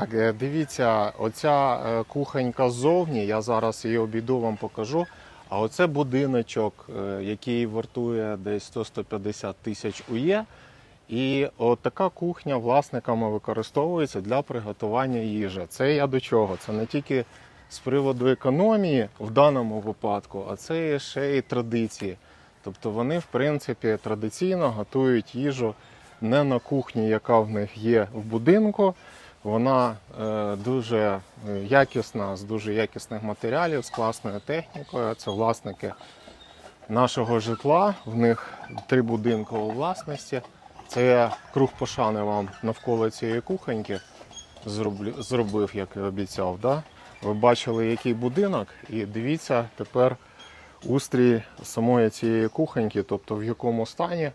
Так, е, дивіться, оця е, кухонька ззовні, я зараз її обійду вам покажу. А оце будиночок, е, який вартує десь 100-150 тисяч УЄ. І от така кухня власниками використовується для приготування їжі. Це я до чого? Це не тільки з приводу економії в даному випадку, а це ще й традиції. Тобто вони, в принципі, традиційно готують їжу не на кухні, яка в них є в будинку. Вона е, дуже е, якісна, з дуже якісних матеріалів, з класною технікою. Це власники нашого житла. В них три будинки у власності. Це я круг пошани вам навколо цієї кухоньки зробив, як і обіцяв. Да? Ви бачили, який будинок, і дивіться тепер устрій самої цієї кухоньки, тобто в якому стані.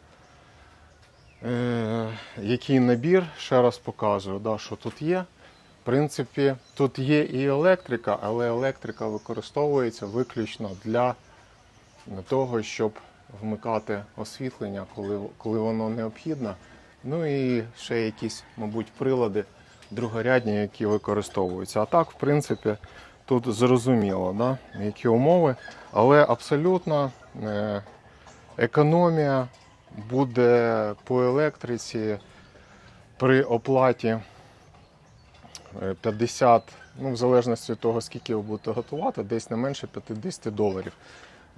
Е, який набір, ще раз показую, да, що тут є. В принципі, тут є і електрика, але електрика використовується виключно для того, щоб вмикати освітлення, коли, коли воно необхідно. Ну і ще якісь, мабуть, прилади другорядні, які використовуються. А так, в принципі, тут зрозуміло, да, які умови, але абсолютно е, економія буде по електриці при оплаті е, 50, ну, в залежності від того, скільки ви будете готувати, десь не менше 50 доларів.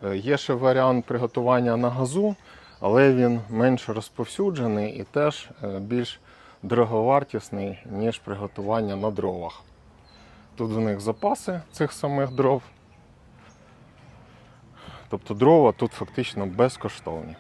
Е, Є ще варіант приготування на газу, але він менш розповсюджений і теж е, більш дороговартісний, ніж приготування на дровах. Тут у них запаси цих самих дров. Тобто дрова тут фактично безкоштовні.